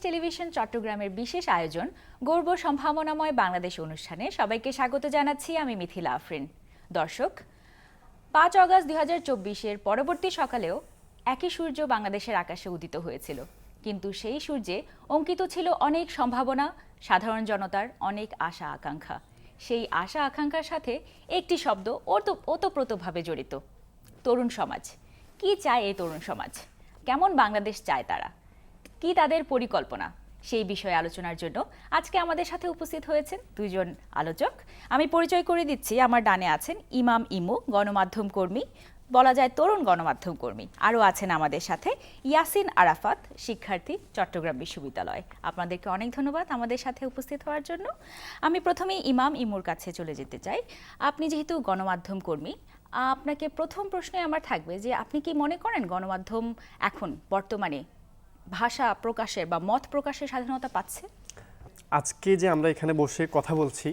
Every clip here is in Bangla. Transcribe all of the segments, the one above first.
বাংলাদেশ টেলিভিশন চট্টগ্রামের বিশেষ আয়োজন গর্ব সম্ভাবনাময় বাংলাদেশ অনুষ্ঠানে সবাইকে স্বাগত জানাচ্ছি আমি মিথিলা আফরিন। দর্শক, পাঁচ অগস্ট দুই হাজার চব্বিশের পরবর্তী সকালেও একই সূর্য বাংলাদেশের আকাশে উদিত হয়েছিল। কিন্তু সেই সূর্যে অঙ্কিত ছিল অনেক সম্ভাবনা, সাধারণ জনতার অনেক আশা আকাঙ্ক্ষা। সেই আশা আকাঙ্ক্ষার সাথে একটি শব্দ ওত- ওতপ্রোতভাবে জড়িত। তরুণ সমাজ, কি চায় এই তরুণ সমাজ? কেমন বাংলাদেশ চায় তারা? কি তাদের পরিকল্পনা? সেই বিষয়ে আলোচনার জন্য আজকে আমাদের সাথে উপস্থিত হয়েছেন দুইজন আলোচক। আমি পরিচয় করে দিচ্ছি, আমার ডানে আছেন ইমাম ইমু, গণমাধ্যম কর্মী, বলা যায় তরুণ গণমাধ্যম কর্মী। আরও আছেন আমাদের সাথে ইয়াসিন আরাফাত, শিক্ষার্থী, চট্টগ্রাম বিশ্ববিদ্যালয়। আপনাদেরকে অনেক ধন্যবাদ আমাদের সাথে উপস্থিত হওয়ার জন্য। আমি প্রথমেই ইমাম ইমুর কাছে চলে যেতে চাই। আপনি যেহেতু গণমাধ্যম কর্মী, আপনাকে প্রথম প্রশ্নে আমার থাকবে যে আপনি কি মনে করেন গণমাধ্যম এখন বর্তমানে ভাষা প্রকাশের বা মত প্রকাশের স্বাধীনতা পাচ্ছে? আজকে যে আমরা এখানে বসে কথা বলছি,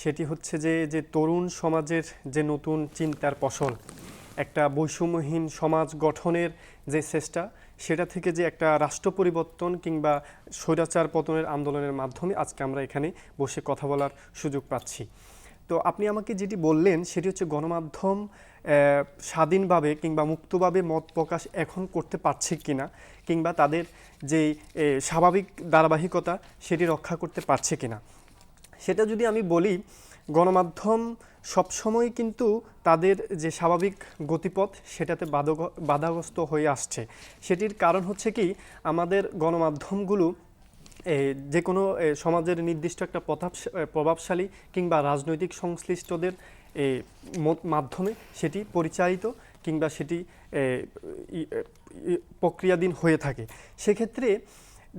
সেটি হচ্ছে যে যে তরুণ সমাজের যে নতুন চিন্তার ফসল, একটা বৈষম্যহীন সমাজ গঠনের যে চেষ্টা, সেটা থেকে যে একটা রাষ্ট্র পরিবর্তন কিংবা স্বৈরাচার পতনের আন্দোলনের মাধ্যমে আজকে আমরা এখানে বসে কথা বলার সুযোগ পাচ্ছি। তো আপনি আমাকে যেটি বললেন, সেটি হচ্ছে গণমাধ্যম স্বাধীনভাবে কিংবা মুক্তভাবে মত প্রকাশ এখন করতে পারছে কি না কিংবা তাদের যে স্বাভাবিক ধারাবাহিকতা সেটি রক্ষা করতে পারছে কি না সেটা যদি আমি বলি, গণমাধ্যম সবসময় কিন্তু তাদের যে স্বাভাবিক গতিপথ সেটাতে বাধাগ্রস্ত হয়ে আসছে। সেটির কারণ হচ্ছে কি, আমাদের গণমাধ্যমগুলো যে কোনো সমাজের নির্দিষ্ট একটা প্রভাবশালী কিংবা রাজনৈতিক সংশ্লিষ্টদের মাধ্যমে সেটি পরিচালিত কিংবা সেটি প্রক্রিয়াধীন হয়ে থাকে। সেক্ষেত্রে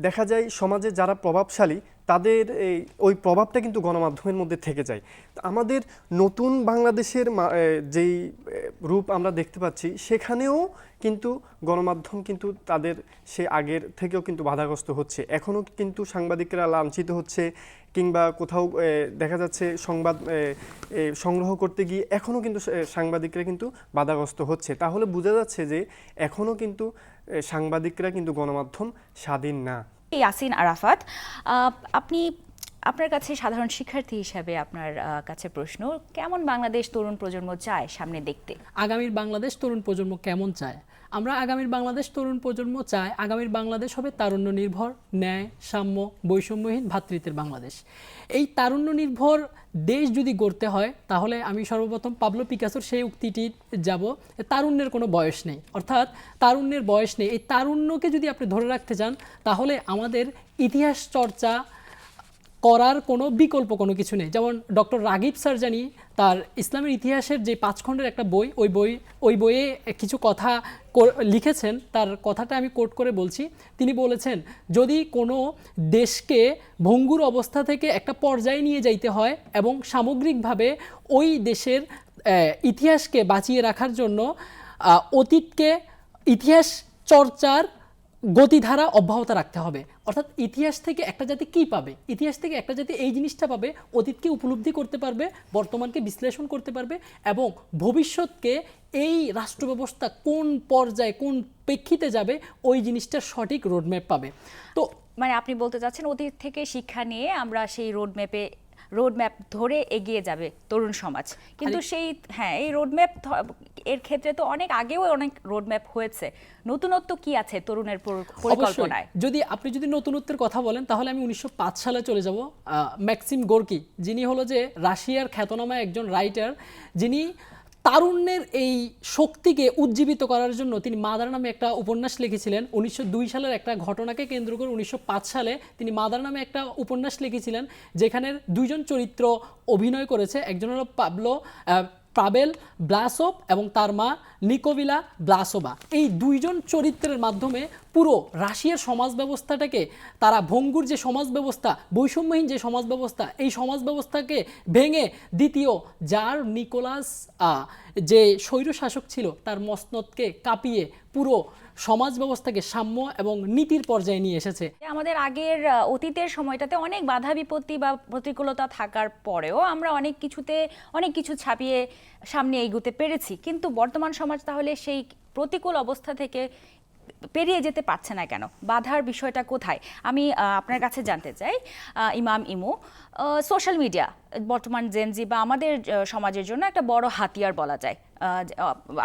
দেখা যায় সমাজে যারা প্রভাবশালী তাদের এই, ওই প্রভাবটা কিন্তু গণমাধ্যমের মধ্যে থেকে যায়। আমাদের নতুন বাংলাদেশের যেই রূপ আমরা দেখতে পাচ্ছি, সেখানেও কিন্তু গণমাধ্যম কিন্তু তাদের সে আগের থেকেও কিন্তু বাধাগ্রস্ত হচ্ছে। এখনও কিন্তু সাংবাদিকরা লাঞ্ছিত হচ্ছে কিংবা কোথাও দেখা যাচ্ছে সংবাদ সংগ্রহ করতে গিয়ে এখনও কিন্তু সাংবাদিকরা কিন্তু বাধাগ্রস্ত হচ্ছে। তাহলে বোঝা যাচ্ছে যে এখনও কিন্তু সাংবাদিকরা কিন্তু গণমাধ্যম স্বাধীন না। ইয়াসিন আরাফাত। আপনি, আপনার কাছে সাধারণ শিক্ষার্থী হিসাবে আপনার কাছে প্রশ্ন, কেমন বাংলাদেশ তরুণ প্রজন্ম চায় সামনে দেখতে? আগামীর বাংলাদেশ তরুণ প্রজন্ম কেমন চায়? আমরা আগামীর বাংলাদেশ তরুণ প্রজন্ম চায় আগামীর বাংলাদেশ হবে তারুণ্য নির্ভর ন্যায়, সাম্য, বৈষম্যহীন ভ্রাতৃত্বের বাংলাদেশ। এই তারুণ্য নির্ভর দেশ যদি গড়তে হয়, তাহলে আমি সর্বপ্রথম পাবলো পিকাসোর সেই উক্তিটি যাব তারুণ্যের কোনো বয়স নেই। অর্থাৎ তারুণ্যের বয়স নেই। এই তারুণ্যকে যদি আপনি ধরে রাখতে চান, তাহলে আমাদের ইতিহাস চর্চা করার কোনো বিকল্প কোনো কিছু নেই। যেমন ডক্টর রাগিব সারজানি তার ইসলামের ইতিহাসের যে পাঁচ খণ্ডের একটা বই, ওই বই, ওই বইয়ে কিছু কথা লিখেছেন। তার কথাটা আমি কোট করে বলছি। তিনি বলেছেন, যদি কোনো দেশকে ভঙ্গুর অবস্থা থেকে একটা পর্যায়ে নিয়ে যাইতে হয় এবং সামগ্রিকভাবে ওই দেশের ইতিহাসকে বাঁচিয়ে রাখার জন্য অতীতকে ইতিহাস চর্চার গতিধারা অব্যাহত রাখতে হবে। অর্থাৎ ইতিহাস থেকে একটা জাতি কি পাবে? ইতিহাস থেকে একটা জাতি এই জিনিসটা পাবে, অতীতকে উপলব্ধি করতে পারবে, বর্তমানকে বিশ্লেষণ করতে পারবে এবং ভবিষ্যৎকে এই রাষ্ট্র ব্যবস্থা কোন পর্যায়ে, কোন প্রেক্ষিতে যাবে, ওই জিনিসটা সঠিক রোডম্যাপ পাবে। তো মানে আপনি বলতে চাচ্ছেন অতীত থেকে শিক্ষা নিয়ে আমরা সেই রোড ম্যাপে রোড ম্যাপ ধরে এগিয়ে যাবে তরুণ সমাজ। কিন্তু সেই হ্যাঁ এই রোডম্যাপ এর ক্ষেত্রে তো অনেক আগেও অনেক রোডম্যাপ হয়েছে। নতুনত্ব কি আছে তরুণের পরিকল্পনায়? যদি আপনি যদি নতুনত্বের কথা বলেন তাহলে আমি উনিশশো পাঁচ সালে চলে যাব ম্যাক্সিম গোর্কি। যিনি হলো যে রাশিয়ার খ্যাতনামা একজন রাইটার যিনি তারুণ্যের এই শক্তিকে উজ্জীবিত করার জন্য তিনি মাদার নামে একটা উপন্যাস লিখেছিলেন। উনিশশো দুই সালের একটা ঘটনাকে কেন্দ্র করে উনিশশো পাঁচ সালে তিনি মাদার নামে একটা উপন্যাস লিখেছিলেন যেখানের দুইজন চরিত্র অভিনয় করেছে। একজন হলো পাবলো প্রাবেল ব্লাসোভ এবং তার মা নিকোভিলা ব্লাসোভা। এই দুইজন চরিত্রের মাধ্যমে পুরো রাশিয়ার সমাজ ব্যবস্থাটাকে, তারা ভঙ্গুর যে সমাজ ব্যবস্থা, বৈষম্যহীন যে সমাজ ব্যবস্থা, এই সমাজ ব্যবস্থাকে ভেঙে দ্বিতীয় যার নিকোলাস যে স্বৈরশাসক ছিল, তার মসনদকে কাঁপিয়ে পুরো সমাজ ব্যবস্থাকে সাম্য এবং নীতির পর্যায়ে নিয়ে এসেছে। আমাদের আগের অতীতের সময়টাতে অনেক বাধা বিপত্তি বা প্রতিকূলতা থাকার পরেও আমরা অনেক কিছুতে, অনেক কিছু ছাপিয়ে সামনে এগুতে পেরেছি। কিন্তু বর্তমান সমাজ তাহলে সেই প্রতিকূল অবস্থা থেকে পেরিয়ে যেতে পারছে না কেন? বাধার বিষয়টা কোথায়? আমি আপনার কাছে জানতে চাই ইমাম ইমু সোশ্যাল মিডিয়া বর্তমান জেনজি বা আমাদের সমাজের জন্য একটা বড় হাতিয়ার বলা যায়।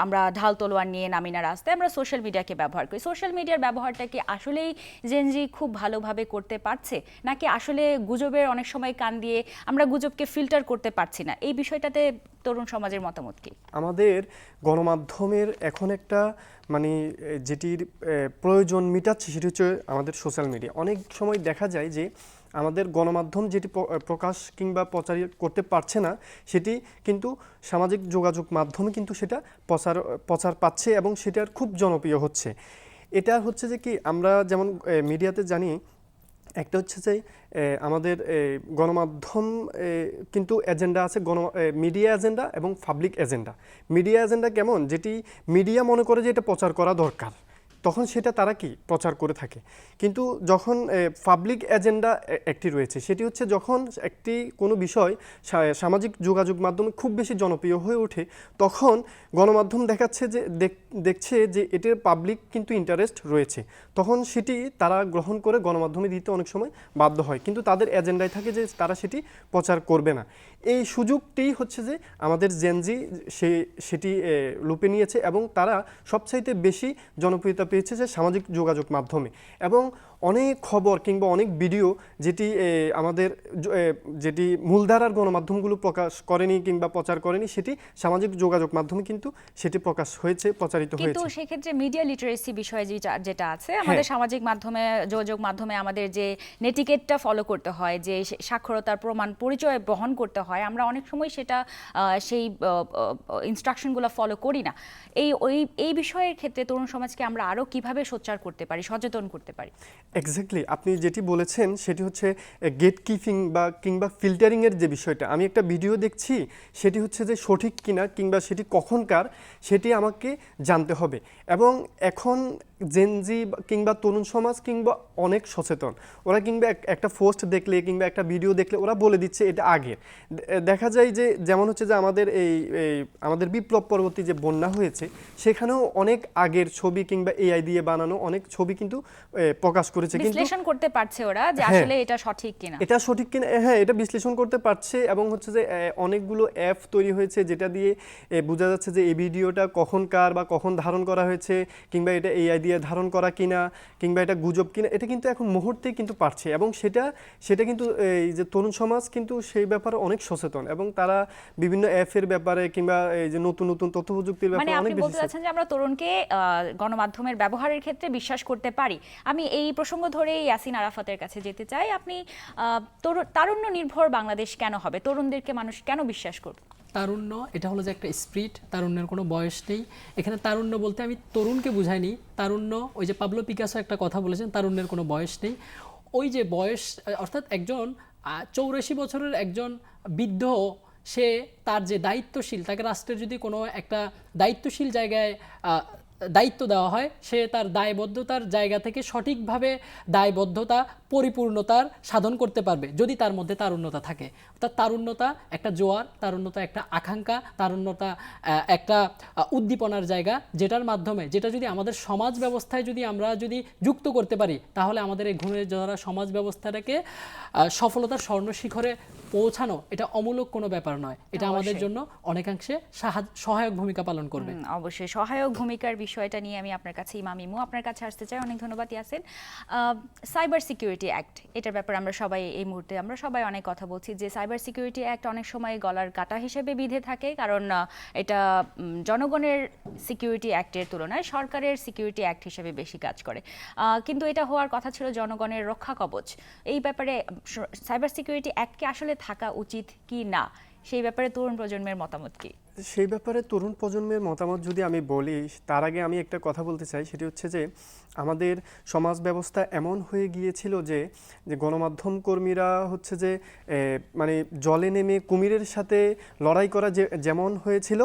আমরা ঢাল তলোয়ার নিয়ে নামি না রাস্তায়, আমরা সোশ্যাল মিডিয়াকে ব্যবহার করি। সোশ্যাল মিডিয়ার ব্যবহারটা কি আসলেই জেনজি খুব ভালোভাবে করতে পারছে? নাকি আসলে গুজবের অনেক সময় কান দিয়ে আমরা গুজবকে ফিল্টার করতে পারছি না? এই বিষয়টাতে তরুণ সমাজের মতামত কি? আমাদের গণমাধ্যমের এখন একটা মানে যেটির প্রয়োজন মিটাচ্ছে, সেটি হচ্ছে আমাদের সোশ্যাল মিডিয়া অনেক সময় দেখা যায় যে আমাদের গণমাধ্যম যেটি প্রকাশ কিংবা প্রচার করতে পারছে না, সেটি কিন্তু সামাজিক যোগাযোগ মাধ্যমে কিন্তু সেটা প্রচার প্রচার পাচ্ছে এবং সেটার খুব জনপ্রিয় হচ্ছে। এটা হচ্ছে যে কি, আমরা যেমন মিডিয়াতে জানি, একটা হচ্ছে যে আমাদের গণমাধ্যম কিন্তু এজেন্ডা আছে গণ মিডিয়া এজেন্ডা এবং পাবলিক এজেন্ডা। মিডিয়া এজেন্ডা কেমন? যেটি মিডিয়া মনে করে যে এটা প্রচার করা দরকার। তখন সেটা তারা কি প্রচার করে থাকে? কিন্তু যখন পাবলিক এজেন্ডা একটি রয়েছে, সেটি হচ্ছে যখন একটি, কোনো বিষয় সামাজিক যোগাযোগ মাধ্যমে খুব বেশি জনপ্রিয় হয়ে ওঠে, তখন গণমাধ্যম দেখাচ্ছে যে, দেখ- দেখছে যে, এটির পাবলিক কিন্তু ইন্টারেস্ট রয়েছে। তখন সেটি তারা গ্রহণ করে গণমাধ্যমে দিতে অনেক সময় বাধ্য হয়। কিন্তু তাদের এজেন্ডায় থাকে যে, তারা সেটি প্রচার করবে না। এই সুযোগটি হচ্ছে যে, আমাদের জেনজি সে, সেটি লুপে নিয়েছে এবং তারা সবচাইতে বেশি জনপ্রিয়তা পেয়েছে যে সামাজিক যোগাযোগ মাধ্যমে। এবং অনেক খবর কিংবা অনেক ভিডিও যেটি আমাদের যেটি মূলধারার গণমাধ্যমগুলো প্রকাশ করেনি কিংবা প্রচার করেনি সেটি সামাজিক যোগাযোগ মাধ্যমে কিন্তু সেটি প্রকাশ হয়েছে প্রচারিত কিন্তু হয়েছে। সেক্ষেত্রে মিডিয়া লিটারেসি বিষয়ে যেটা- আছে আমাদের সামাজিক মাধ্যমে যোগাযোগ মাধ্যমে আমাদের যে নেটিকেটটা ফলো করতে হয় যে সাক্ষরতার প্রমাণ পরিচয় বহন করতে হয় আমরা অনেক সময় সেটা আহ, সেই ইনস্ট্রাকশনগুলো ফলো করি না। এই ওই এই বিষয়ের ক্ষেত্রে তরুণ সমাজকে আমরা আরও কীভাবে সোচ্চার করতে পারি সচেতন করতে পারি? এক্স্যাক্টলি আপনি যেটি বলেছেন, সেটি হচ্ছে গেট কিপিং বা কিংবা ফিল্টারিংয়ের যে বিষয়টা, আমি একটা ভিডিও দেখছি, সেটি হচ্ছে যে সঠিক কিনা কিংবা সেটি কখনকার সেটি আমাকে জানতে হবে। এবং এখন জেনজি কিংবা তরুণ সমাজ কিংবা অনেক সচেতন। ওরা কিংবা একটা পোস্ট দেখলে কিংবা একটা ভিডিও দেখলে ওরা বলে দিচ্ছে এটা আগের। দেখা যায় যে যেমন হচ্ছে যে আমাদের এই আমাদের বিপ্লব পরবর্তী যে বন্যা হয়েছে সেখানেও অনেক আগের ছবি কিংবা এআই দিয়ে বানানো অনেক ছবি কিন্তু প্রকাশ করেছে। কিন্তু বিশ্লেষণ করতে পারছে ওরা যে হ্যাঁ। আসলে এটা সঠিক কিনা। এটা সঠিক কিনা হ্যাঁ এটা বিশ্লেষণ করতে পারছে এবং হচ্ছে যে অনেকগুলো অ্যাপ তৈরি হয়েছে যেটা দিয়ে বোঝা যাচ্ছে যে এই ভিডিওটা কখন কার বা কখন ধারণ করা হয়েছে কিংবা এটা এআই দিয়ে ধারণ করা কিনা কিংবা এটা গুজব কিনা এটা কিন্তু এখন মুহূর্তেই কিন্তু পারছে এবং সেটা সেটা কিন্তু এই যে তরুণ সমাজ কিন্তু সেই ব্যাপারে অনেক সচেতন এবং তারা বিভিন্ন অ্যাপের ব্যাপারে কিংবা এই যে নতুন নতুন তথ্য প্রযুক্তির মানে ব্যাপারে অনেক বেশি বলতে চাচ্ছেন যে আমরা তরুণকে গণমাধ্যমের ব্যবহারের ক্ষেত্রে বিশ্বাস করতে পারি। আমি এই প্রসঙ্গ ধরে ইয়াসিন আরাফাতের কাছে যেতে চাই। আপনি তারুণ্য নির্ভর বাংলাদেশ কেন হবে? তরুণদেরকে মানুষ কেন বিশ্বাস করবে? তারুণ্য, এটা হলো যে একটা স্প্রিট, তারুণ্যের কোনো বয়স নেই। এখানে তারুণ্য বলতে আমি তরুণকে বুঝাইনি। তারুণ্য, ওই যে পাবলো পিকাসো একটা কথা বলেছেন, তারুণ্যের কোনো বয়স নেই। ওই যে বয়স, অর্থাৎ একজন চৌরাশি বছরের একজন বৃদ্ধ, সে তার যে দায়িত্বশীল, তাকে রাষ্ট্রের যদি কোনো একটা দায়িত্বশীল জায়গায় দায়িত্ব দেওয়া হয় সে তার দায়বদ্ধতার জায়গা থেকে সঠিকভাবে দায়বদ্ধতা পরিপূর্ণতার সাধন করতে পারবে যদি তার মধ্যে তারুণ্যতা থাকে। অর্থাৎ তারুণ্যতা একটা জোয়ার তারুণ্যতা একটা আকাঙ্ক্ষা তারুণ্যতা একটা উদ্দীপনার জায়গা যেটার মাধ্যমে যেটা যদি আমাদের সমাজ ব্যবস্থায় যদি আমরা যদি যুক্ত করতে পারি তাহলে আমাদের এই ঘুরে যাওয়া সমাজ ব্যবস্থাটাকে সফলতার স্বর্ণ শিখরে পৌঁছানো এটা অমূলক কোনো ব্যাপার নয়। এটা আমাদের জন্য অনেকাংশে সাহায্য- সহায়ক ভূমিকা পালন করবে। অবশ্যই। সহায়ক ভূমিকার বিষয়টা নিয়ে আমি আপনার কাছে ইমাম ইমু আপনার কাছে আসতে চাই। অনেক ধন্যবাদ, ইয়াসিন। সাইবার সিকিউরিটি অ্যাক্ট এটার ব্যাপারে আমরা সবাই এই মুহূর্তে, আমরা সবাই অনেক কথা বলছি যে সাইবার সিকিউরিটি অ্যাক্ট অনেক সময় গলার কাটা হিসেবে বিধে থাকে, কারণ এটা জনগণের সিকিউরিটি অ্যাক্টের তুলনায় সরকারের সিকিউরিটি অ্যাক্ট হিসেবে বেশি কাজ করে। কিন্তু এটা হওয়ার কথা ছিল জনগণের রক্ষা কবচ। এই ব্যাপারে সাইবার সিকিউরিটি অ্যাক্টকে আসলে থাকা উচিত কি না? সেই ব্যাপারে তরুণ প্রজন্মের মতামত কি? সেই ব্যাপারে তরুণ প্রজন্মের মতামত যদি আমি বলি, তার আগে আমি একটা কথা বলতে চাই, সেটি হচ্ছে যে আমাদের সমাজ ব্যবস্থা এমন হয়ে গিয়েছিল যে যে গণমাধ্যম কর্মীরা হচ্ছে যে মানে জলে নেমে কুমিরের সাথে লড়াই করা যে, যেমন হয়েছিল,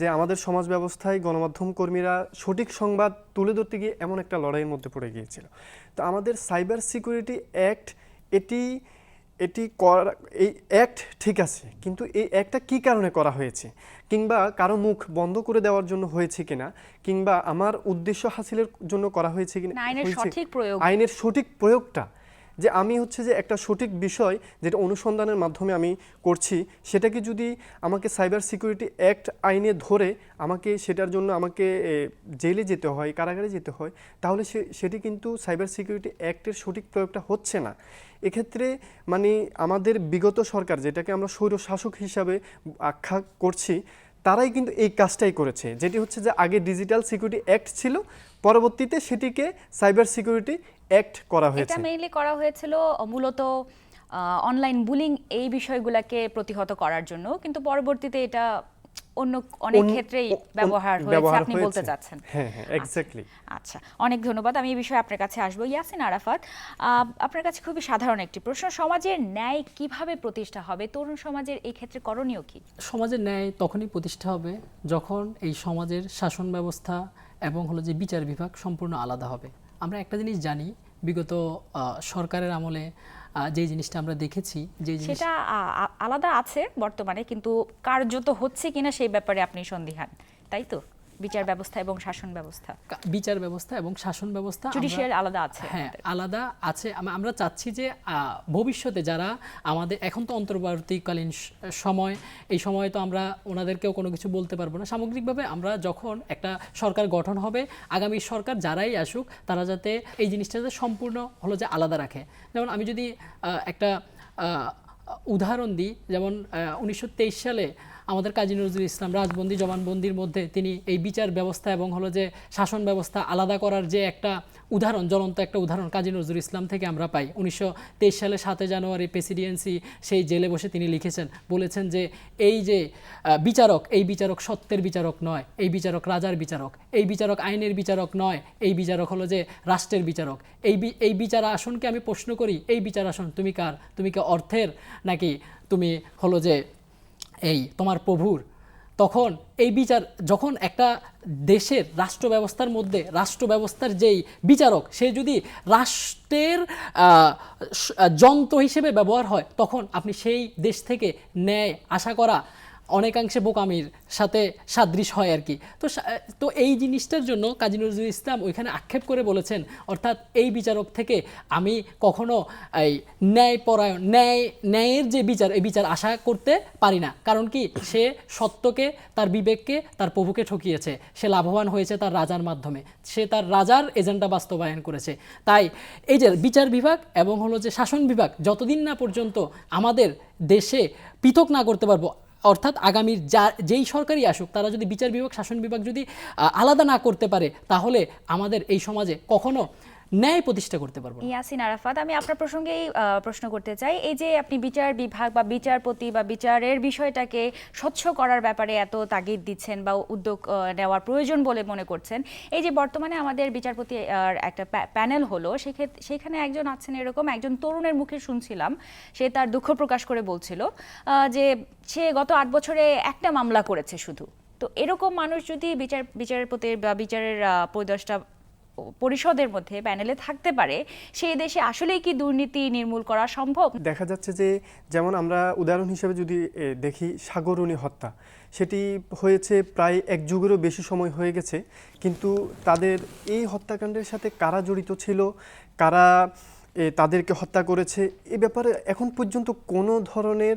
যে আমাদের সমাজ ব্যবস্থায় গণমাধ্যম কর্মীরা সঠিক সংবাদ তুলে ধরতে গিয়ে এমন একটা লড়াইয়ের মধ্যে পড়ে গিয়েছিল। তো আমাদের সাইবার সিকিউরিটি অ্যাক্ট এটি এটি করা এই অ্যাক্ট ঠিক আছে কিন্তু এই অ্যাক্টটা কী কারণে করা হয়েছে? কিংবা কারও মুখ বন্ধ করে দেওয়ার জন্য হয়েছে কিনা? কিংবা আমার উদ্দেশ্য হাসিলের জন্য করা হয়েছে কিনা? আইনের সঠিক প্রয়োগ। আইনের সঠিক প্রয়োগটা যে আমি হচ্ছে যে একটা সঠিক বিষয় যেটা অনুসন্ধানের মাধ্যমে আমি করছি, সেটাকে যদি আমাকে সাইবার সিকিউরিটি অ্যাক্ট আইনে ধরে আমাকে সেটার জন্য আমাকে জেলে যেতে হয়, কারাগারে যেতে হয়, তাহলে সে, সেটি কিন্তু সাইবার সিকিউরিটি অ্যাক্টের সঠিক প্রয়োগটা হচ্ছে না। এক্ষেত্রে মানে আমাদের বিগত সরকার, যেটাকে আমরা স্বৈর শাসক হিসাবে আখ্যা করছি তারাই কিন্তু এই কাজটাই করেছে। যেটি হচ্ছে যে আগে ডিজিটাল সিকিউরিটি অ্যাক্ট ছিল পরবর্তীতে সেটিকে সাইবার সিকিউরিটি অ্যাক্ট করা এটা হয়েছে। মেইনলি করা হয়েছিল মূলত অনলাইন বুলিং এই বিষয়গুলোকে প্রতিহত করার জন্য। কিন্তু পরবর্তীতে এটা অন্য অনেক ক্ষেত্রেই ব্যবহার হয়েছে আপনি বলতে। চাচ্ছেন। হ্যাঁ হ্যাঁ এক্স্যাক্টলি আচ্ছা অনেক ধন্যবাদ। আমি এই বিষয়ে আপনার কাছে আসব। ইয়াসিন আরাফাত আপনার কাছে খুবই সাধারণ একটি প্রশ্ন। সমাজের ন্যায় কীভাবে প্রতিষ্ঠা হবে? তরুণ সমাজের এই ক্ষেত্রে করণীয় কি? সমাজের ন্যায় তখনই প্রতিষ্ঠা হবে যখন এই সমাজের শাসন ব্যবস্থা এবং হলো যে বিচার বিভাগ সম্পূর্ণ আলাদা হবে। আমরা একটা জিনিস জানি বিগত সরকারের আমলে যে জিনিসটা আমরা দেখেছি যে সেটা আলাদা আছে বর্তমানে, কিন্তু কার্যত হচ্ছে কিনা সেই ব্যাপারে আপনি সন্দিহান, তাই তো? বিচার ব্যবস্থা এবং শাসন ব্যবস্থা। বিচার ব্যবস্থা এবং শাসন ব্যবস্থা জুডিশিয়াল আলাদা আছে হ্যাঁ আলাদা আছে। আমরা চাচ্ছি যে ভবিষ্যতে যারা আমাদের এখন তো অন্তর্বর্তীকালীন সময় এই সময় তো আমরা ওনাদেরকেও কোনো কিছু বলতে পারব না। সামগ্রিকভাবে আমরা যখন একটা সরকার গঠন হবে আগামী সরকার যারাই আসুক তারা যাতে এই জিনিসটা যাতে সম্পূর্ণ হলো যে আলাদা রাখে। যেমন আমি যদি একটা উদাহরণ দিই যেমন উনিশশো তেইশ সালে আমাদের কাজী নজরুল ইসলাম রাজবন্দি জবানবন্দির মধ্যে তিনি এই বিচার ব্যবস্থা এবং হলো যে শাসন ব্যবস্থা আলাদা করার যে একটা উদাহরণ, জ্বলন্ত একটা উদাহরণ কাজী নজরুল ইসলাম থেকে আমরা পাই। উনিশশো তেইশ সালে সাতে জানুয়ারি প্রেসিডেন্সি সেই জেলে বসে তিনি লিখেছেন, বলেছেন যে এই যে বিচারক, এই বিচারক সত্যের বিচারক নয়, এই বিচারক রাজার বিচারক, এই বিচারক আইনের বিচারক নয়, এই বিচারক হলো যে রাষ্ট্রের বিচারক। এই এই বিচার আসনকে আমি প্রশ্ন করি, এই বিচার আসন তুমি কার? তুমি কি অর্থের নাকি তুমি হলো যে এই তোমার প্রভুর, তখন এই বিচার, যখন একটা দেশের রাষ্ট্র ব্যবস্থার মধ্যে রাষ্ট্র ব্যবস্থার যেই বিচারক, সে যদি রাষ্ট্রের যন্ত্র হিসেবে ব্যবহার হয়, তখন আপনি সেই দেশ থেকে ন্যায় আশা করা অনেকাংশে বোকামির সাথে সাদৃশ হয় আর কি। তো তো এই জিনিসটার জন্য কাজী নজরুল ইসলাম ওইখানে আক্ষেপ করে বলেছেন, অর্থাৎ এই বিচারক থেকে আমি কখনো এই ন্যায় পরায়ণ ন্যায়, ন্যায়ের যে বিচার, এই বিচার আশা করতে পারি না। কারণ কি, সে সত্যকে, তার বিবেককে, তার প্রভুকে ঠকিয়েছে। সে লাভবান হয়েছে তার রাজার মাধ্যমে। সে তার রাজার এজেন্ডা বাস্তবায়ন করেছে। তাই এই যে বিচার বিভাগ এবং হলো যে শাসন বিভাগ, যতদিন না পর্যন্ত আমাদের দেশে পৃথক না করতে পারব অর্থাৎ আগামীর যা, যেই সরকারই আসুক, তারা যদি বিচার বিভাগ, শাসন বিভাগ যদি আলাদা না করতে পারে, তাহলে আমাদের এই সমাজে কখনো ন্যায় প্রতিষ্ঠা করতে পারব ইয়াসিন আরাফাত, আমি আপনার প্রসঙ্গেই প্রশ্ন করতে চাই। এই যে আপনি বিচার বিভাগ বা বিচারপতি বা বিচারের বিষয়টাকে স্বচ্ছ করার ব্যাপারে এত তাগিদ দিচ্ছেন বা উদ্যোগ নেওয়ার প্রয়োজন বলে মনে করছেন, এই যে বর্তমানে আমাদের বিচারপতি একটা প্যানেল হলো সেক্ষেত্রে সেখানে একজন আছেন এরকম, একজন তরুণের মুখে শুনছিলাম, সে তার দুঃখ প্রকাশ করে বলছিল যে সে গত আট বছরে একটা মামলা করেছে শুধু। তো এরকম মানুষ যদি বিচার, বিচারপতির বা বিচারের পরিদর্শটা পরিষদের মধ্যে প্যানেলে থাকতে পারে, সেই দেশে আসলেই কি দুর্নীতি নির্মূল করা সম্ভব? দেখা যাচ্ছে যে, যেমন আমরা উদাহরণ হিসেবে যদি দেখি সাগরণী হত্যা, সেটি হয়েছে প্রায় এক যুগেরও বেশি সময় হয়ে গেছে, কিন্তু তাদের এই হত্যাকাণ্ডের সাথে কারা জড়িত ছিল, কারা তাদেরকে হত্যা করেছে, এ ব্যাপারে এখন পর্যন্ত কোনো ধরনের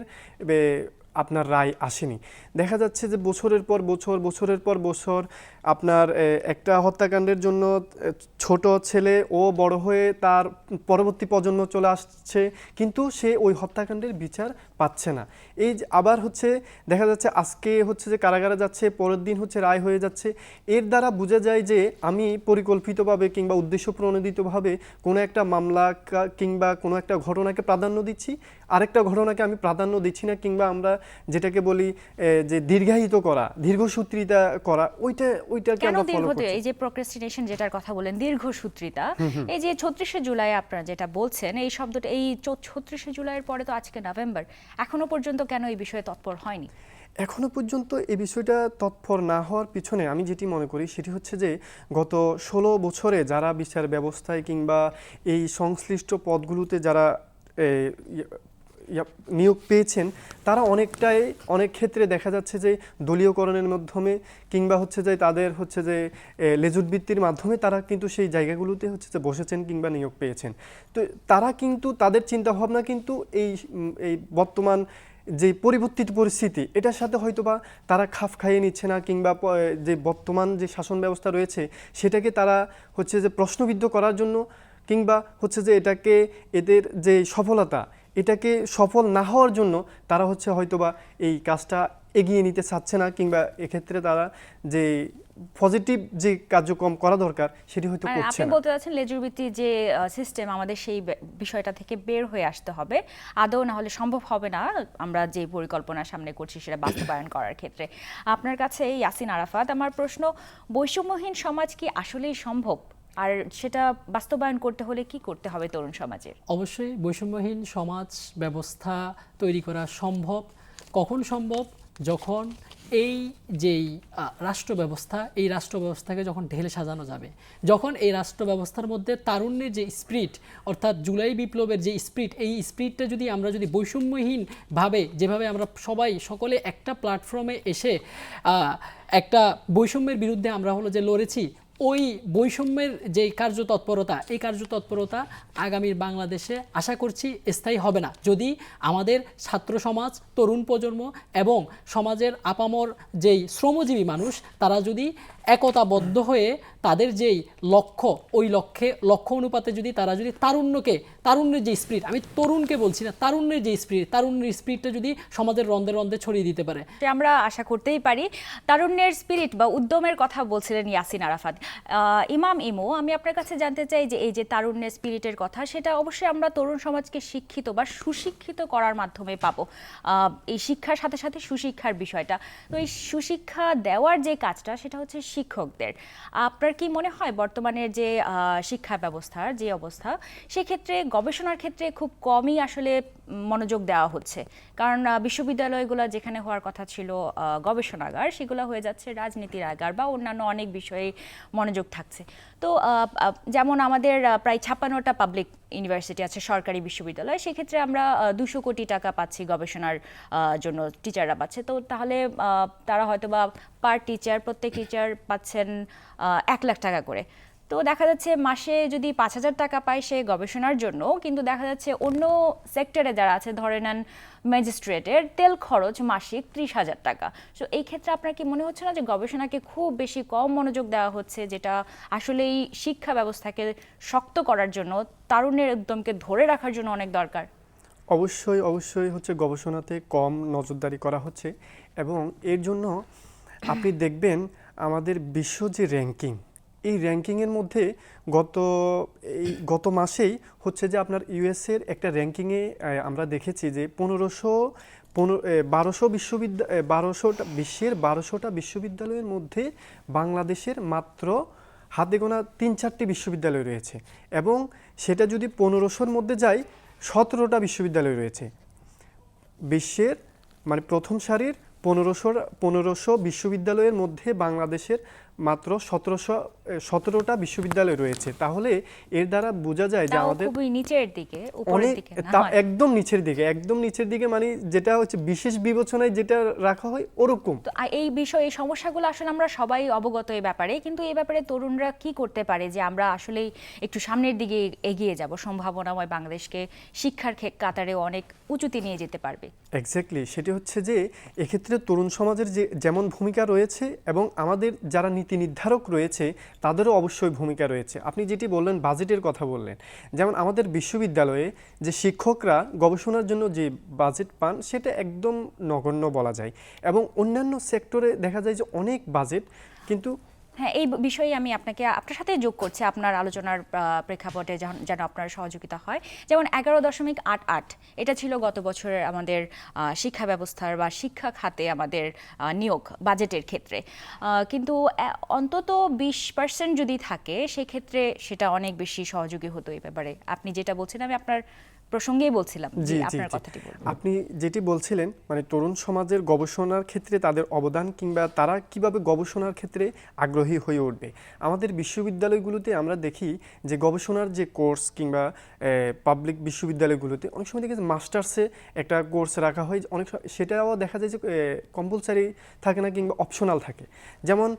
আপনার রায় আসেনি। দেখা যাচ্ছে যে বছরের পর বছর, বছরের পর বছর আপনার একটা হত্যাকাণ্ডের জন্য ছোট ছেলে ও বড় হয়ে তার পরবর্তী প্রজন্ম চলে আসছে, কিন্তু সে ওই হত্যাকাণ্ডের বিচার পাচ্ছে না। এই আবার হচ্ছে, দেখা যাচ্ছে আজকে হচ্ছে যে কারাগারে যাচ্ছে, পরের দিন হচ্ছে রায় হয়ে যাচ্ছে। এর দ্বারা বোঝা যায় যে আমি পরিকল্পিতভাবে কিংবা উদ্দেশ্য প্রণোদিতভাবে কোনো একটা মামলা কিংবা কোনো একটা ঘটনাকে প্রাধান্য দিচ্ছি। আরেকটা ঘটনাকে আমি প্রাধান্য দিচ্ছি না কিংবা আমরা যেটাকে বলি যে দীর্ঘায়িত করা, দীর্ঘসূত্রিতা করা, ওইটা ওইটাকে কেন আমরা ফলো দীর্ঘ করছি। এই যে প্রোক্রেস্টিনেশন যেটার কথা বলেন দীর্ঘসূত্রিতা এই যে ছত্রিশে জুলাই আপনারা যেটা বলছেন এই শব্দটা এই ছত্রিশে জুলাইয়ের পরে তো আজকে নভেম্বর এখনও পর্যন্ত কেন এই বিষয়ে তৎপর হয়নি? এখনও পর্যন্ত এই বিষয়টা তৎপর না হওয়ার পিছনে আমি যেটি মনে করি সেটি হচ্ছে যে গত ষোলো বছরে যারা বিচার ব্যবস্থায় কিংবা এই সংশ্লিষ্ট পদগুলোতে যারা ইয়া- নিয়োগ পেয়েছেন, তারা অনেকটাই, অনেক ক্ষেত্রে দেখা যাচ্ছে যে দলীয়করণের মাধ্যমে কিংবা হচ্ছে যে তাদের হচ্ছে যে লেজুট বৃত্তির মাধ্যমে তারা কিন্তু সেই জায়গাগুলোতে হচ্ছে যে বসেছেন কিংবা নিয়োগ পেয়েছেন। তো তারা কিন্তু, তাদের চিন্তাভাবনা কিন্তু এই এই বর্তমান যে পরিবর্তিত পরিস্থিতি, এটার সাথে হয়তোবা তারা খাপ খাইয়ে নিচ্ছে না কিংবা যে বর্তমান যে শাসন ব্যবস্থা রয়েছে, সেটাকে তারা হচ্ছে যে প্রশ্নবিদ্ধ করার জন্য কিংবা হচ্ছে যে এটাকে, এদের যে সফলতা এটাকে সফল না হওয়ার জন্য তারা হচ্ছে হয়তোবা এই কাজটা এগিয়ে নিতে চাচ্ছে না কিংবা এক্ষেত্রে তারা যে পজিটিভ যে কার্যক্রম করা দরকার সেটি হয়তো করছে আপনি বলতে চাচ্ছেন লেজুর ভিত্তিক যে সিস্টেম আমাদের সেই বিষয়টা থেকে বের হয়ে আসতে হবে। আদৌ না হলে সম্ভব হবে না আমরা যে পরিকল্পনা সামনে করছি সেটা বাস্তবায়ন করার ক্ষেত্রে। আপনার কাছে ইয়াসিন আরাফাত আমার প্রশ্ন বৈষম্যহীন সমাজ কি আসলেই সম্ভব? আর সেটা বাস্তবায়ন করতে হলে কি করতে হবে তরুণ সমাজের? অবশ্যই বৈষম্যহীন সমাজ ব্যবস্থা তৈরি করা সম্ভব। কখন সম্ভব? যখন এই যেই রাষ্ট্র ব্যবস্থা, এই রাষ্ট্র ব্যবস্থাকে যখন ঢেলে সাজানো যাবে, যখন এই রাষ্ট্র ব্যবস্থার মধ্যে তারুণ্যের যে স্পিরিট অর্থাৎ জুলাই বিপ্লবের যে স্পিরিট এই স্পিরিটটা যদি আমরা যদি বৈষম্যহীনভাবে যেভাবে আমরা সবাই সকলে একটা প্ল্যাটফর্মে এসে একটা বৈষম্যের বিরুদ্ধে আমরা হলো যে লড়েছি ওই বৈষম্যের যে কার্যতৎপরতা, এই কার্যতৎপরতা আগামীর বাংলাদেশে আশা করছি স্থায়ী হবে না। যদি আমাদের ছাত্র সমাজ, তরুণ প্রজন্ম এবং সমাজের আপামর যেই শ্রমজীবী মানুষ, তারা যদি একতাবদ্ধ হয়ে তাদের যেই লক্ষ্য, ওই লক্ষ্যে, লক্ষ্য অনুপাতে যদি তারা যদি তারুণ্যকে, তারুণ্যের যে স্পিরিট আমি তরুণকে বলছি না, তারুণ্যের যে স্পিরিট তারুণ্যের স্পিরিটটা যদি সমাজের রন্ধে রন্ধে ছড়িয়ে দিতে পারে। আমরা আশা করতেই পারি। তারুণ্যের স্পিরিট বা উদ্যমের কথা বলছিলেন ইয়াসিন আরাফাত। ইমাম ইমো, আমি আপনার কাছে জানতে চাই যে এই যে তারুণ্যের স্পিরিটের কথা, সেটা অবশ্যই আমরা তরুণ সমাজকে শিক্ষিত বা সুশিক্ষিত করার মাধ্যমে পাবো। এই শিক্ষার সাথে সাথে সুশিক্ষার বিষয়টা। তো এই সুশিক্ষা দেওয়ার যে কাজটা, সেটা হচ্ছে শিক্ষকদের। আপনার কি মনে হয় বর্তমানের যে শিক্ষা ব্যবস্থার যে অবস্থা, সেক্ষেত্রে গবেষণার ক্ষেত্রে খুব কমই আসলে মনোযোগ দেওয়া হচ্ছে। কারণ বিশ্ববিদ্যালয়গুলো যেখানে হওয়ার কথা ছিল গবেষণাগার, সেগুলো হয়ে যাচ্ছে রাজনীতির আগার বা অন্যান্য অনেক বিষয়ে মনোযোগ থাকছে। তো যেমন আমাদের প্রায় ছাপ্পান্নটা পাবলিক ইউনিভার্সিটি আছে, সরকারি বিশ্ববিদ্যালয়, সেক্ষেত্রে আমরা দুশো কোটি টাকা পাচ্ছি গবেষণার জন্য টিচাররা পাচ্ছে। তো তাহলে তারা হয়তো বা পার টিচার প্রত্যেক টিচার পাচ্ছেন এক লাখ টাকা করে। তো দেখা যাচ্ছে মাসে যদি পাঁচ হাজার টাকা পায় সে গবেষণার জন্য, কিন্তু দেখা যাচ্ছে অন্য সেক্টরে যারা আছে, ধরে নেন ম্যাজিস্ট্রেটের, তেল খরচ মাসিক ত্রিশ হাজার টাকা। তো এই ক্ষেত্রে আপনার কি মনে হচ্ছে না যে গবেষণাকে খুব বেশি কম মনোযোগ দেওয়া হচ্ছে, যেটা আসলেই শিক্ষা ব্যবস্থাকে শক্ত করার জন্য, তারুণ্যের উদ্যমকে ধরে রাখার জন্য অনেক দরকার? অবশ্যই অবশ্যই হচ্ছে গবেষণাতে কম নজরদারি করা হচ্ছে এবং এর জন্য আপনি দেখবেন আমাদের বিশ্ব যে র্যাঙ্কিং এই র্যাঙ্কিংয়ের মধ্যে গত, এই গত মাসেই হচ্ছে যে আপনার ইউএসের একটা র্যাঙ্কিংয়ে আমরা দেখেছি যে পনেরোশো, পনেরো বারোশো বিশ্ববিদ্যালয় বারোশোটা, বিশ্বের বারোশোটা বিশ্ববিদ্যালয়ের মধ্যে বাংলাদেশের মাত্র হাতে গোনা তিন চারটি বিশ্ববিদ্যালয় রয়েছে এবং সেটা যদি পনেরোশোর মধ্যে যায়, সতেরোটা বিশ্ববিদ্যালয় রয়েছে। বিশ্বের মানে প্রথম সারির পনেরোশো পনেরোশো বিশ্ববিদ্যালয়ের মধ্যে বাংলাদেশের মাত্র সতেরোশো সতেরোটা বিশ্ববিদ্যালয় রয়েছে। তাহলে এর দ্বারা বোঝা যায় যে আমাদের নিচের দিকে অনেক তা একদম নিচের দিকে একদম নিচের দিকে মানে যেটা হচ্ছে বিশেষ বিবেচনায় যেটা রাখা হয় ওরকম। এই বিষয়ে এই সমস্যাগুলো আসলে আমরা সবাই অবগত এই ব্যাপারে কিন্তু এই ব্যাপারে তরুণরা কি করতে পারে যে আমরা আসলেই একটু সামনের দিকে এগিয়ে যাব? সম্ভাবনাময় বাংলাদেশকে শিক্ষার ক্ষে- কাতারে অনেক উঁচুতে নিয়ে যেতে পারবে। এক্স্যাক্টলি সেটি হচ্ছে যে এক্ষেত্রে তরুণ সমাজের যে যেমন ভূমিকা রয়েছে এবং আমাদের যারা নীতি নির্ধারক রয়েছে, তাদেরও অবশ্যই ভূমিকা রয়েছে। আপনি যেটি বললেন, বাজেটের কথা বললেন। যেমন আমাদের বিশ্ববিদ্যালয়ে যে শিক্ষকরা গবেষণার জন্য যে বাজেট পান, সেটা একদম নগণ্য বলা যায়। এবং অন্যান্য সেক্টরে দেখা যায় যে অনেক বাজেট, কিন্তু হ্যাঁ এই বিষয়ে আমি আপনাকে, আপনার সাথে যোগ করছি আপনার আলোচনার প্রেক্ষাপটে যেন- আপনার সহযোগিতা হয়। যেমন এগারো দশমিক আট আট, এটা ছিল গত বছরের আমাদের শিক্ষা ব্যবস্থার বা শিক্ষা খাতে আমাদের নিয়োগ বাজেটের ক্ষেত্রে। কিন্তু অন্তত বিশ পার্সেন্ট যদি থাকে, সেক্ষেত্রে সেটা অনেক বেশি সহযোগী হতো এই ব্যাপারে। আপনি যেটা বলছেন, আমি আপনার প্রসঙ্গেই বলছিলাম জি আপনার কথাটি আপনি যেটি বলছিলেন মানে তরুণ সমাজের গবেষণার ক্ষেত্রে তাদের অবদান কিংবা তারা কীভাবে গবেষণার ক্ষেত্রে আগ্রহী হয়ে উঠবে। আমাদের বিশ্ববিদ্যালয়গুলোতে আমরা দেখি যে গবেষণার যে কোর্স কিংবা পাবলিক বিশ্ববিদ্যালয়গুলোতে অনেক সময় দেখি মাস্টার্সে একটা কোর্স রাখা হয় অনেক সময় সেটাও দেখা যায় যে কম্পালসারি থাকে না কিংবা অপশনাল থাকে। যেমন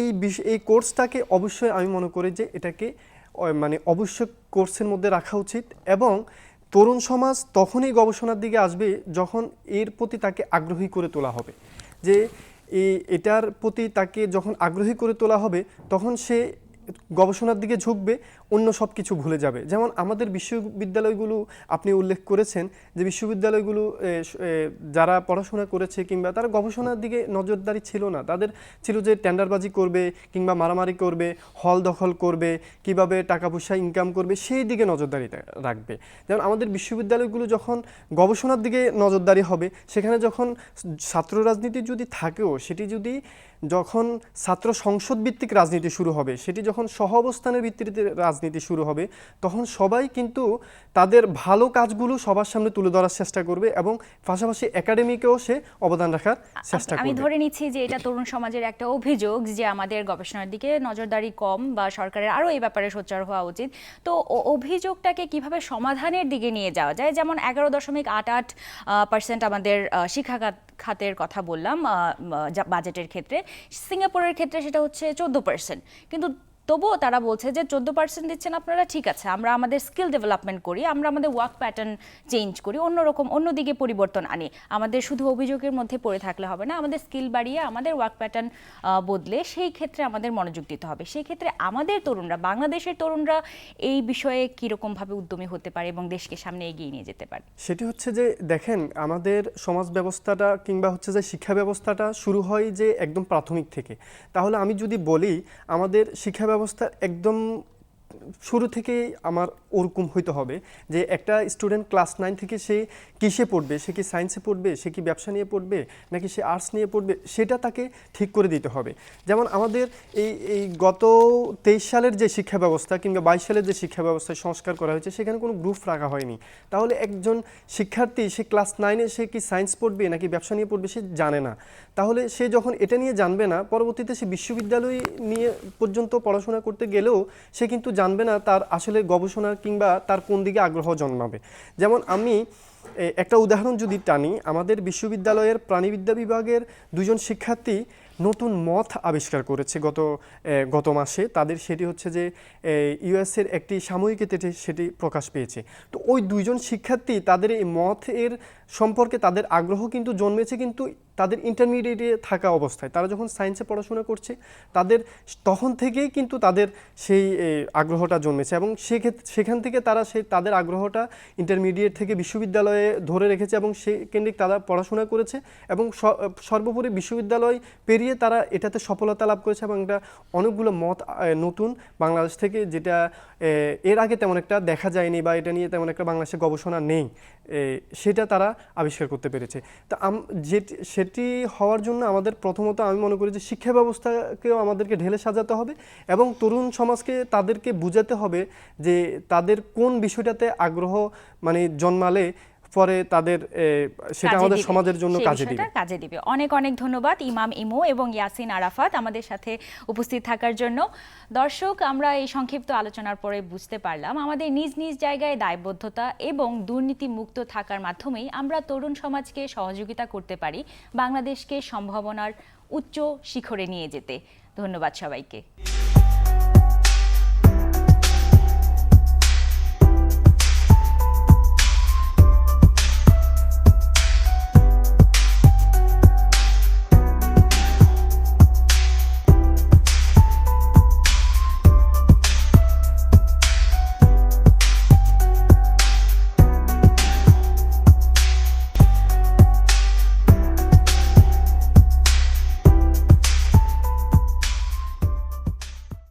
এই এই কোর্সটাকে অবশ্যই আমি মনে করি যে এটাকে মানে অবশ্যই কোর্সের মধ্যে রাখা উচিত এবং তরুণ সমাজ তখনই গবেষণার দিকে আসবে যখন এর প্রতি তাকে আগ্রহী করে তোলা হবে। যে এটার প্রতি তাকে যখন আগ্রহী করে তোলা হবে, তখন সে গবেষণার দিকে ঝুঁকবে। অন্য সব কিছু ভুলে যাবে। যেমন আমাদের বিশ্ববিদ্যালয়গুলো আপনি উল্লেখ করেছেন যে বিশ্ববিদ্যালয়গুলো যারা পড়াশোনা করেছে কিংবা তারা গবেষণার দিকে নজরদারি ছিল না। তাদের ছিল যে টেন্ডারবাজি করবে কিংবা মারামারি করবে, হল দখল করবে, কীভাবে টাকা পয়সা ইনকাম করবে, সেই দিকে নজরদারি রাখবে। যেমন আমাদের বিশ্ববিদ্যালয়গুলো যখন গবেষণার দিকে নজরদারি হবে, সেখানে যখন ছাত্র রাজনীতি যদি থাকেও, সেটি যদি যখন ছাত্র সংসদ ভিত্তিক রাজনীতি শুরু হবে, সেটি যখন সহ অবস্থানের ভিত্তিতে রাজনীতি শুরু হবে তখন সবাই কিন্তু তাদের ভালো কাজগুলো সবার সামনে তুলে ধরার চেষ্টা করবে এবং পাশাপাশি একাডেমিকেও সে অবদান রাখার চেষ্টা করবে। আমি ধরে নিচ্ছি যে এটা তরুণ সমাজের একটা অভিযোগ যে আমাদের গবেষণার দিকে নজরদারি কম বা সরকারের আরও এই ব্যাপারে সোচ্চার হওয়া উচিত। তো অভিযোগটাকে কীভাবে সমাধানের দিকে নিয়ে যাওয়া যায়? যেমন এগারো দশমিক আট আট পার্সেন্ট আমাদের শিক্ষা খাতের কথা বললাম বাজেটের ক্ষেত্রে। সিঙ্গাপুরের ক্ষেত্রে সেটা হচ্ছে চোদ্দ পার্সেন্ট কিন্তু তবুও তারা বলছে যে চোদ্দ পার্সেন্ট দিচ্ছেন আপনারা, ঠিক আছে, আমরা আমাদের স্কিল ডেভেলপমেন্ট করি, আমরা আমাদের ওয়ার্ক প্যাটার্ন চেঞ্জ করি, অন্যরকম, অন্যদিকে পরিবর্তন আনি। আমাদের শুধু অভিযোগের মধ্যে পড়ে থাকলে হবে না, আমাদের স্কিল বাড়িয়ে আমাদের ওয়ার্ক প্যাটার্ন বদলে সেই ক্ষেত্রে আমাদের মনোযোগ দিতে হবে। সেই ক্ষেত্রে আমাদের তরুণরা, বাংলাদেশের তরুণরা এই বিষয়ে কীরকমভাবে উদ্যমী হতে পারে এবং দেশকে সামনে এগিয়ে নিয়ে যেতে পারে? সেটি হচ্ছে যে, দেখেন, আমাদের সমাজ ব্যবস্থাটা কিংবা হচ্ছে যে, শিক্ষা ব্যবস্থাটা শুরু হয় যে, একদম প্রাথমিক থেকে। তাহলে আমি যদি বলি, আমাদের শিক্ষা ব্যবস্থা একদম শুরু থেকেই আমার ওরকম হইতে হবে যে একটা স্টুডেন্ট ক্লাস নাইন থেকে সে কিসে পড়বে? সে কি সায়েন্সে পড়বে? সে কি ব্যবসা নিয়ে পড়বে? নাকি সে আর্টস নিয়ে পড়বে? সেটা তাকে ঠিক করে দিতে হবে। যেমন আমাদের এই এই গত তেইশ সালের যে শিক্ষা ব্যবস্থা কিংবা বাইশ সালের যে শিক্ষা ব্যবস্থায় সংস্কার করা হয়েছে, সেখানে কোনো গ্রুপ রাখা হয়নি। তাহলে একজন শিক্ষার্থী, সে ক্লাস নাইনে সে কি সায়েন্স পড়বে নাকি ব্যবসা নিয়ে পড়বে সে জানে না। তাহলে সে যখন এটা নিয়ে জানবে না, পরবর্তীতে সে বিশ্ববিদ্যালয় নিয়ে পর্যন্ত পড়াশোনা করতে গেলেও সে কিন্তু জানবে না তার আসলে গবেষণা কিংবা তার কোন দিকে আগ্রহ জন্মাবে। যেমন আমি একটা উদাহরণ যদি টানি, আমাদের বিশ্ববিদ্যালয়ের প্রাণীবিদ্যা বিভাগের দুজন শিক্ষার্থী নতুন মথ আবিষ্কার করেছে গত গত মাসে। তাদের সেটি হচ্ছে যে ইউএসের একটি সাময়িকীতে সেটি প্রকাশ পেয়েছে। তো ওই দুইজন শিক্ষার্থী তাদের এই মথ এর সম্পর্কে তাদের আগ্রহ কিন্তু জন্মেছে কিন্তু তাদের ইন্টারমিডিয়েটে থাকা অবস্থায়। তারা যখন সায়েন্সে পড়াশোনা করছে, তাদের তখন থেকেই কিন্তু তাদের সেই আগ্রহটা জন্মেছে এবং সেক্ষেত্রে সেখান থেকে তারা সেই, তাদের আগ্রহটা ইন্টারমিডিয়েট থেকে বিশ্ববিদ্যালয়ে ধরে রেখেছে এবং সেই কেন্দ্রিক তারা পড়াশোনা করেছে এবং সর্বোপরি বিশ্ববিদ্যালয় পেরিয়ে তারা এটাতে সফলতা লাভ করেছে এবং এটা অনেকগুলো মত নতুন বাংলাদেশ থেকে যেটা এর আগে তেমন একটা দেখা যায়নি বা এটা নিয়ে তেমন একটা বাংলাদেশে গবেষণা নেই। সেটা তারা আবিষ্কার করতে পেরেছে। তা সেটি হওয়ার জন্য আমাদের প্রথমত আমি মনে করি যে শিক্ষা ব্যবস্থাকেও আমাদেরকে ঢেলে সাজাতে হবে এবং তরুণ সমাজকে তাদেরকে বুঝাতে হবে যে তাদের কোন বিষয়টাতে আগ্রহ মানে জন্মালে পরে তাদের সেটা আমাদের সমাজের জন্য কাজে দিবে। কাজে দিবে। অনেক অনেক ধন্যবাদ ইমাম ইমো এবং ইয়াসিন আরাফাত আমাদের সাথে উপস্থিত থাকার জন্য। দর্শক আমরা এই সংক্ষিপ্ত আলোচনার পরে বুঝতে পারলাম আমাদের নিজ নিজ জায়গায় দায়বদ্ধতা এবং দুর্নীতি মুক্ত থাকার মাধ্যমেই আমরা তরুণ সমাজকে সহযোগিতা করতে পারি বাংলাদেশকে সম্ভাবনার উচ্চ শিখরে নিয়ে যেতে। ধন্যবাদ সবাইকে।